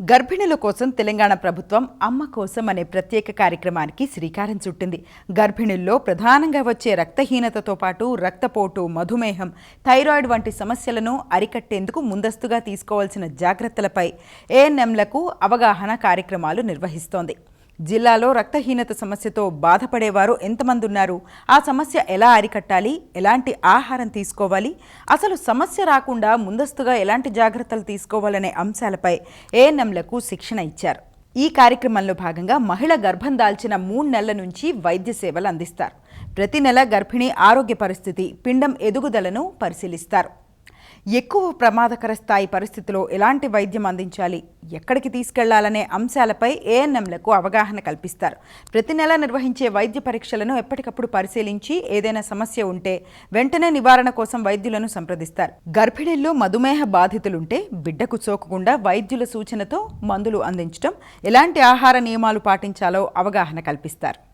గర్భిణుల కోసం తెలంగాణ ప్రభుత్వం అమ్మ కోసం అనే ప్రత్యేక కార్యక్రమానికి శ్రీకారం చుట్టింది. గర్భిణుల్లో ప్రధానంగా వచ్చే రక్తహీనతతో పాటు రక్తపోటు మధుమేహం థైరాయిడ్ వంటి సమస్యలను అరికట్టేందుకు ముందస్తుగా తీసుకోవాల్సిన జాగ్రత్తలపై ఏఎన్ఎంలకు అవగాహన కార్యక్రమాలు నిర్వహిస్తోంది. జిల్లాలో రక్తహీనత సమస్యతో బాధపడేవారు ఎంతమంది ఉన్నారు ఆ సమస్య ఎలా అరికట్టాలి? ఎలాంటి ఆహారం తీసుకోవాలి? అసలు సమస్య రాకుండా ముందస్తుగా ఎలాంటి జాగ్రత్తలు తీసుకోవాలనే అంశాలపై ఏఎన్ఎంలకు శిక్షణ ఇచ్చారు. ఈ కార్యక్రమంలో భాగంగా మహిళ గర్భం దాల్చిన మూడు నెలల నుంచి వైద్య సేవలు అందిస్తారు. ప్రతి నెల గర్భిణీ ఆరోగ్య పరిస్థితి పిండం ఎదుగుదలను పరిశీలిస్తారు. ఎక్కువ ప్రమాదకర స్థాయి పరిస్థితిలో ఎలాంటి వైద్యం అందించాలి? ఎక్కడికి తీసుకెళ్ళాలనే అంశాలపై ఏఎన్ఎంలకు అవగాహన కల్పిస్తారు. ప్రతి నెల నిర్వహించే వైద్య పరీక్షలను ఎప్పటికప్పుడు పరిశీలించి ఏదైనా సమస్య ఉంటే వెంటనే నివారణ కోసం వైద్యులను సంప్రదిస్తారు. గర్భిణీల్లో మధుమేహ బాధితులుంటే బిడ్డకు సోకకుండా వైద్యుల సూచనతో మందులు అందించడం ఎలాంటి ఆహార నియమాలు పాటించాలో అవగాహన కల్పిస్తారు.